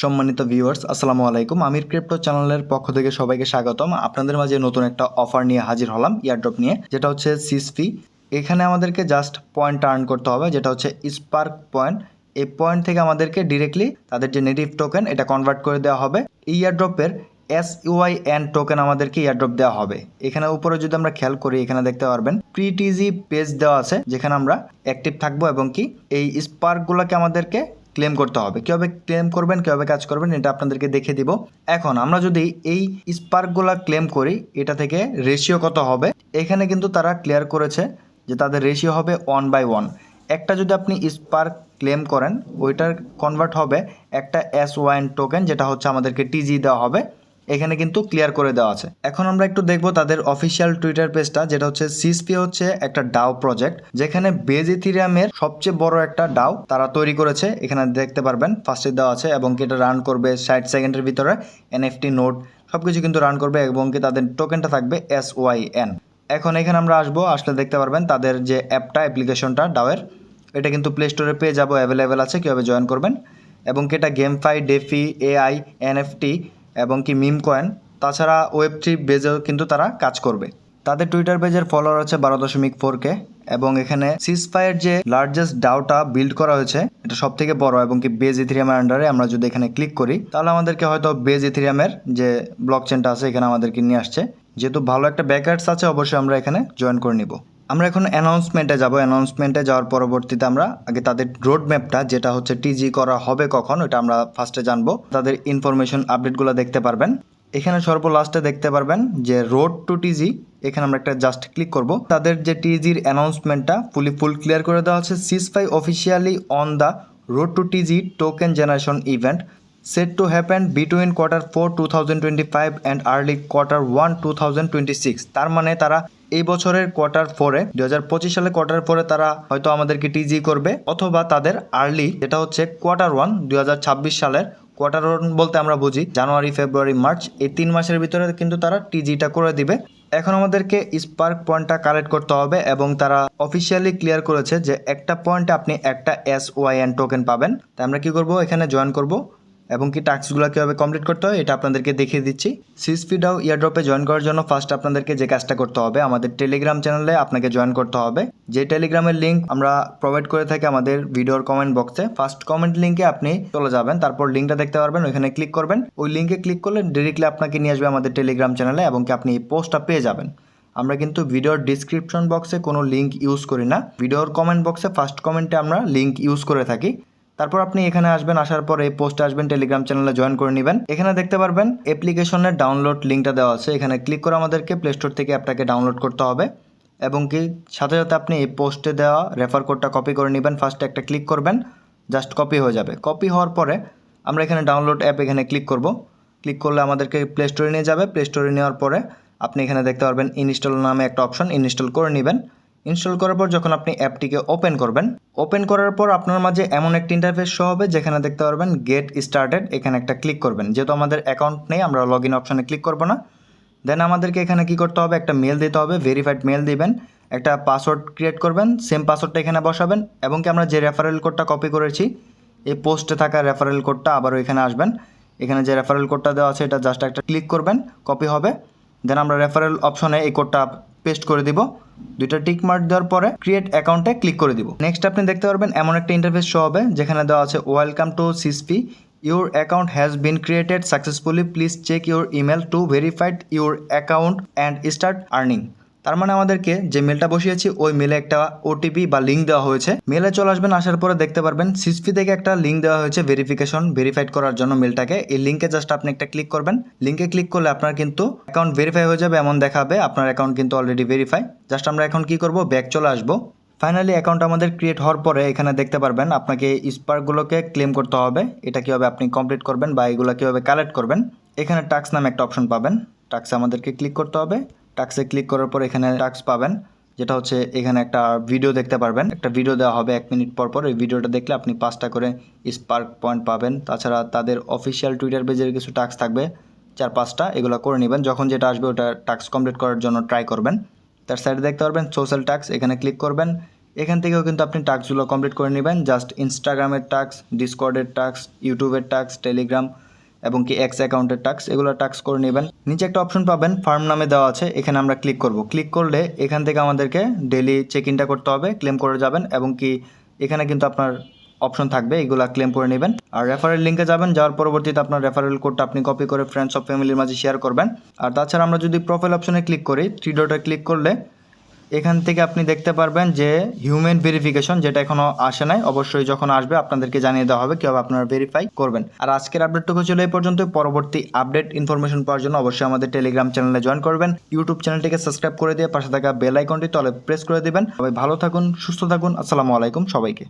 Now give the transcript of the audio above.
সম্মানিত ভিউয়ার্স আসসালামু আলাইকুম। আমির ক্রিপ্টো চ্যানেলের পক্ষ থেকে সবাইকে স্বাগতম। আপনাদের মাঝে নতুন একটা অফার নিয়ে হাজির হলাম ইয়ারড্রপ নিয়ে, যেটা হচ্ছে সিসপি এখানে আমাদেরকে জাস্ট পয়েন্ট আর্ন করতে হবে, যেটা হচ্ছে স্পার্ক পয়েন্ট এই পয়েন্ট থেকে আমাদেরকে ডিরেক্টলি তাদের যে নেটিভ টোকেন এটা কনভার্ট করে দেওয়া হবে। এই ইয়ারড্রপের এস ইউআই এন টোকেন আমাদেরকে ইয়ারড্রপ দেওয়া হবে। এখানে উপরে যদি আমরা খেয়াল করি, এখানে দেখতে পারবেন প্রিটিজি পেজ দেওয়া আছে, যেখানে আমরা অ্যাক্টিভ থাকব এবং কি এই স্পার্কগুলোকে আমাদেরকে ক্লেম করতে হবে। কীভাবে ক্লেম করবেন, কীভাবে কাজ করবেন, এটা আপনাদেরকে দেখে দিব। এখন আমরা যদি এই স্পার্কগুলো ক্লেম করি, এটা থেকে রেশিও কত হবে? এখানে কিন্তু তারা ক্লিয়ার করেছে যে তাদের রেশিও হবে ওয়ান বাই ওয়ান একটা যদি আপনি স্পার্ক ক্লেম করেন, ওইটার কনভার্ট হবে একটা এস ওয়াইন টোকেন যেটা হচ্ছে আমাদেরকে টিজি দেওয়া হবে। এখানে কিন্তু ক্লিয়ার করে দেওয়া আছে। এখন আমরা একটু দেখব তাদের অফিসিয়াল টুইটার পেজটা যেটা হচ্ছে সিসপি হচ্ছে একটা ডাও প্রজেক্ট যেখানে বেজ ইথিরিয়ামের সবচেয়ে বড় একটা ডাও তারা তৈরি করেছে। এখানে দেখতে পারবেন ফার্স্টে দেওয়া আছে এবং এটা রান করবে ষাট সেকেন্ডের ভিতরে এনএফটি নোট সব কিছু কিন্তু রান করবে এবং কি তাদের টোকেনটা থাকবে এস ওয়াই এন এখন এখানে আমরা আসব, আসলে দেখতে পারবেন তাদের যে অ্যাপটা, অ্যাপ্লিকেশনটা ডাওয়ের এটা কিন্তু প্লে স্টোরে পেয়ে যাব অ্যাভেলেবেল আছে, কীভাবে জয়েন করবেন। এবং এটা game fi defi AI NFT এবং কি মিম কয়েন। তাছাড়া ওয়েব থ্রি বেজেও কিন্তু তারা কাজ করবে। তাদের টুইটার পেজের ফলোয়ার আছে বারো দশমিক ফোর কে এবং এখানে সিসফায়ের যে লার্জেস্ট ডাউটা বিল্ড করা হয়েছে, এটা সব থেকে বড় এবং কি বেজ ইথিরিয়ামের আন্ডারে আমরা যদি এখানে ক্লিক করি, তাহলে আমাদেরকে হয়তো বেজ ইথিরিয়ামের যে ব্লক চেনটা আছে, এখানে আমাদেরকে নিয়ে আসছে। যেহেতু ভালো একটা ব্যাকার্স আছে, অবশ্যই আমরা এখানে জয়েন করে নিব। আমরা এখন অ্যানাউন্সমেন্টে যাব। অ্যানাউন্সমেন্টে যাওয়ার পরবর্তীতে আমরা আগে তাদের রোড ম্যাপটা যেটা হচ্ছে টিজি করা হবে কখন, ওটা আমরা ফার্স্টে জানব। তাদের ইনফরমেশন আপডেটগুলো দেখতে পারবেন। এখানে সর্ব লাস্টে দেখতে পারবেন যে রোড টু টিজি এখানে আমরা একটা জাস্ট ক্লিক করব। তাদের যে টিজির অ্যানাউন্সমেন্টটা ফুলি ফুল ক্লিয়ার করে দেওয়া হচ্ছে সিসফাই officially on the road to TG token generation event set to happen between quarter 4 2025 and early quarter 1 2026 তার মানে তারা এই বছরের কোয়ার্টার ফোরে দু সালে কোয়ার্টার ফোরে তারা হয়তো আমাদেরকে টিজি করবে অথবা তাদের আর্লি যেটা হচ্ছে কোয়ার্টার ওয়ান দুই সালের কোয়ার্টার ওয়ান বলতে আমরা বুঝি, জানুয়ারি, ফেব্রুয়ারি, মার্চ, এই তিন মাসের ভিতরে কিন্তু তারা টিজিটা করে দিবে। এখন আমাদেরকে স্পার্ক পয়েন্টটা কালেক্ট করতে হবে এবং তারা অফিসিয়ালি ক্লিয়ার করেছে যে একটা পয়েন্টে আপনি একটা এস ওয়াই এন টোকেন পাবেন। তাই আমরা কি করব? এখানে জয়েন করব। এবং কি টাস্কগুলো কীভাবে কমপ্লিট করতে হয়, এটা আপনাদেরকে দেখিয়ে দিচ্ছি। সিসপিডাও ইয়ারড্রপে জয়েন করার জন্য ফার্স্ট আপনাদেরকে যে কাজটা করতে হবে, আমাদের টেলিগ্রাম চ্যানেলে আপনাকে জয়েন করতে হবে। যে টেলিগ্রামের লিঙ্ক আমরা প্রোভাইড করে থাকি আমাদের ভিডিওর কমেন্ট বক্সে ফার্স্ট কমেন্ট লিঙ্কে আপনি চলে যাবেন, তারপর লিঙ্কটা দেখতে পারবেন, ওইখানে ক্লিক করবেন। ওই লিঙ্কে ক্লিক করলে ডিরেক্টলি আপনাকে নিয়ে আসবে আমাদের টেলিগ্রাম চ্যানেলে এবং কি আপনি এই পোস্টটা পেয়ে যাবেন। আমরা কিন্তু ভিডিওর ডিসক্রিপশন বক্সে কোনো লিঙ্ক ইউজ করি না। ভিডিওর কমেন্ট বক্সে ফার্স্ট কমেন্টে আমরা লিঙ্ক ইউজ করে থাকি। তারপর আপনি এখানে আসবেন, আসার পর এই পোস্টে আসবেন টেলিগ্রাম চ্যানেলে জয়েন করে নেবেন। এখানে দেখতে পারবেন অ্যাপ্লিকেশনের ডাউনলোড লিঙ্কটা দেওয়া আছে। এখানে ক্লিক করে আমাদেরকে প্লে স্টোর থেকে অ্যাপটাকে ডাউনলোড করতে হবে এবং কি, সাথে সাথে আপনি এই পোস্টে দেওয়া রেফার কোডটা কপি করে নেবেন। ফার্স্টে একটা ক্লিক করবেন জাস্ট কপি হয়ে যাবে। কপি হওয়ার পরে আমরা এখানে ডাউনলোড অ্যাপ এখানে ক্লিক করব। ক্লিক করলে আমাদেরকে প্লে স্টোরে নিয়ে যাবে। প্লে স্টোরে নেওয়ার পরে আপনি এখানে দেখতে পারবেন ইনস্টল নামে একটা অপশন ইনস্টল করে নেবেন। ইনস্টল করার পর যখন আপনি অ্যাপটিকে ওপেন করবেন, ওপেন করার পর আপনার মাঝে এমন একটি ইন্টারফেস শো হবে যেখানে দেখতে পারবেন গেট স্টার্টেড এখানে একটা ক্লিক করবেন। যেহেতু আমাদের অ্যাকাউন্ট নেই, আমরা লগ ইন অপশানে ক্লিক করব না। দেন আমাদেরকে এখানে কি করতে হবে? একটা মেল দিতে হবে ভেরিফাইড মেল দিবেন, একটা পাসওয়ার্ড ক্রিয়েট করবেন সেম পাসওয়ার্ডটা এখানে বসাবেন, এবং কি আমরা যে রেফারেল কোডটা কপি করেছি, এই পোস্টে থাকা রেফারেল কোডটা আবারও এখানে আসবেন। এখানে যে রেফারেল কোডটা দেওয়া আছে, এটা জাস্ট একটা ক্লিক করবেন কপি হবে। দেন আমরা রেফারেল অপশনে এই কোডটা পেস্ট করে দিব। দুইটা টিক মার্ক দেওয়ার পরে ক্রিয়েট অ্যাকাউন্টে ক্লিক করে দিব। নেক্সট আপনি দেখতে পারবেন এমন একটা ইন্টারফেস শো হবে, যেখানে দেওয়া আছে welcome to সিসপি your account has been created successfully please check your email to verified your account and start earning তার মানে আমাদেরকে যে মেলটা বসিয়েছি, ওই মেলে একটা ওটিপি বা লিঙ্ক দেওয়া হয়েছে। মেলে চলে আসবেন, আসার পরে দেখতে পারবেন সিসপি থেকে একটা লিঙ্ক দেওয়া হয়েছে ভেরিফিকেশন ভেরিফাইড করার জন্য মেলটাকে এই লিঙ্কে জাস্ট আপনি একটা ক্লিক করবেন। লিঙ্কে ক্লিক করলে আপনার কিন্তু অ্যাকাউন্ট ভেরিফাই হয়ে যাবে, এমন দেখাবে, আপনার অ্যাকাউন্ট কিন্তু অলরেডি ভেরিফাই জাস্ট আমরা এখন কি করব? ব্যাক চলে আসব। ফাইনালি অ্যাকাউন্ট আমাদের ক্রিয়েট হওয়ার পরে এখানে দেখতে পারবেন, আপনাকে স্পার্কগুলোকে ক্লেম করতে হবে। এটা কীভাবে আপনি কমপ্লিট করবেন বা এগুলো কীভাবে কালেক্ট করবেন? এখানে টাক্স নামে একটা অপশন পাবেন। টাক্সে আমাদেরকে ক্লিক করতে হবে। টাক্সে ক্লিক করার পর এখানে টাক্স পাবেন, যেটা হচ্ছে এখানে একটা ভিডিও দেখতে পারবেন। একটা ভিডিও দেওয়া হবে এক মিনিট পর পর। এই ভিডিওটা দেখলে আপনি পাঁচটা করে স্পার্ক পয়েন্ট পাবেন। তাছাড়া তাদের অফিসিয়াল টুইটার পেজের কিছু টাক্স থাকবে, চার পাঁচটা, এগুলো করে নেবেন। যখন যেটা আসবে ওটা টাক্স কমপ্লিট করার জন্য ট্রাই করবেন। তার সাইডে দেখতে পারবেন সোশ্যাল টাক্স এখানে ক্লিক করবেন। এখান থেকেও কিন্তু আপনি টাস্কগুলো কমপ্লিট করে নেবেন। জাস্ট ইনস্টাগ্রামের টাস্ক ডিসকর্ডের টাস্ক ইউটিউবের টাস্ক টেলিগ্রাম এবং কি এক্স অ্যাকাউন্টের টাস্ক এগুলো টাস্ক করে নেবেন। নিচে একটা অপশন পাবেন ফার্ম নামে দেওয়া আছে, এখানে আমরা ক্লিক করব। ক্লিক করলে এখান থেকে আমাদেরকে ডেলি চেক ইনটা করতে হবে ক্লেম করে যাবেন এবং কি এখানে কিন্তু আপনার অপশন থাকবে, এগুলো ক্লেম করে নেবেন। আর রেফারেল লিঙ্কে যাবেন, যাওয়ার পরবর্তীতে আপনার রেফারেল কোডটা আপনি কপি করে ফ্রেন্ডস অফ ফ্যামিলির মাঝে শেয়ার করবেন। আর তাছাড়া আমরা যদি প্রোফাইল অপশনে ক্লিক করি থ্রি ডটে ক্লিক করলে এখান থেকে আপনি দেখতে পারবেন যে হিউম্যান ভেরিফিকেশন যেটা এখনও আসে নাই, অবশ্যই যখন আসবে আপনাদেরকে জানিয়ে দেওয়া হবে কীভাবে আপনারা ভেরিফাই করবেন। আর আজকের আপডেটটুকু ছিল এই পর্যন্ত, পরবর্তী আপডেট ইনফরমেশন পাওয়ার জন্য অবশ্যই আমাদের টেলিগ্রাম চ্যানেলে জয়েন করবেন। ইউটিউব চ্যানেলটিকে সাবস্ক্রাইব করে দিয়ে পাশে থাকা বেল আইকনটি তলে প্রেস করে দিবেন। সবাই ভালো থাকুন, সুস্থ থাকুন, আসসালামু আলাইকুম সবাইকে।